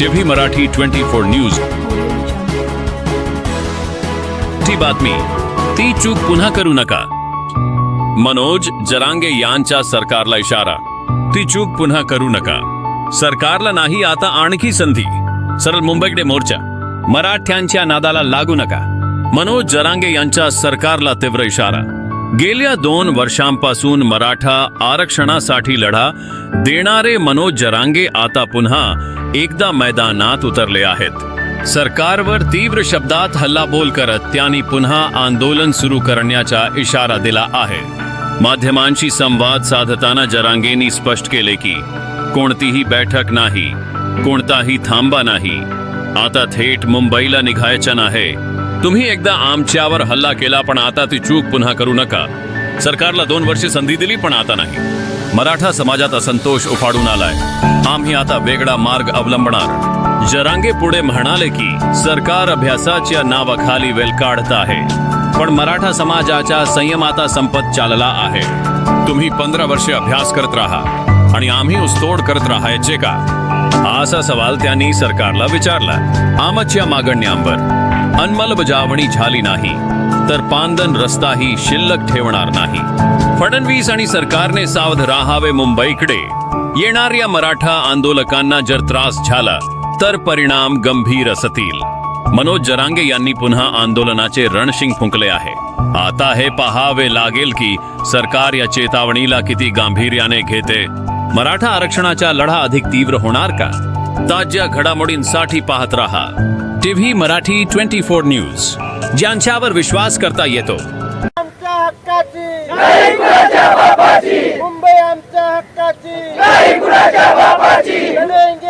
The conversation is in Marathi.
TV Marathi twenty four news. ती बातमी ती चूक पुन्हा करू नका. मनोज जरांगे यांच्या सरकारला इशारा ती चूक पुन्हा करू नका. सरकारला नाही आता आणखी संधी. सरळ मुंबईकडे मोर्चा. मराठ्यांच्या नादाला लागू नका. मनोज जरांगे यांच्या सरकारला तीव्र इशारा. गेल्या दोन वर्षांपासून मराठा आरक्षणासाठी लढा देणारे मनोज जरांगे आता पुन्हा एकदा मैदानात उतरले आहेत. सरकारवर तीव्र शब्दात हल्लाबोल करत त्यांनी पुन्हा आंदोलन सुरू करण्याचा इशारा दिला आहे. माध्यमांशी संवाद साधताना जरांगेंनी स्पष्ट केले की कोणतीही बैठक नाही कोणताही थांबा नाही. आता थेट मुंबईला निघायचं नाही. तुम्ही एकदा आमच्यावर हल्ला केला पण आता ती चूक पुन्हा करू नका. सरकारला दोन वर्षे संधी दिली पण आता नाही. मराठा समाजात असंतोष उफाडून आलाय. आम्ही आता वेगळा मार्ग अवलंबणार. जरांगे पुढे म्हणाले की सरकार अभ्यासाच्या नावाखाली वेल काढत आहे. पण मराठा समाजाच्या संयमाता संपत चालला आहे. तुम्ही पंधरा वर्षे अभ्यास करत राहा आणि आम्ही उस्तोड करत राहायचे का? असा सवाल त्यांनी सरकारला विचारला. आमच्या मागण्यांवर. अंमलबजावणी झाली नाही तर पांदन रस्ताही शिल्लक ठेवणार नाही. फडणवीस आणि सरकारने सावध राहावे मुंबईकडे. येणाऱ्या मराठा आंदोलकांना जर त्रास झाला तर परिणाम गंभीर असतील. मनोज जरांगे यांनी पुन्हा आंदोलनाचे रणशिंग फुंकले आहे. आता हे पहावे लागेल की सरकार या चेतावणीला किती गांभीर्याने घेते. मराठा आरक्षणाचा लढा अधिक तीव्र होणार का? ताज्या घडामोडींसाठी पाहत रहा. TV Marathi twenty four news. ज्यांच्यावर विश्वास करता येतो। आमच्या हक्काची। मुंबई आमच्या हक्काची। लढेंगे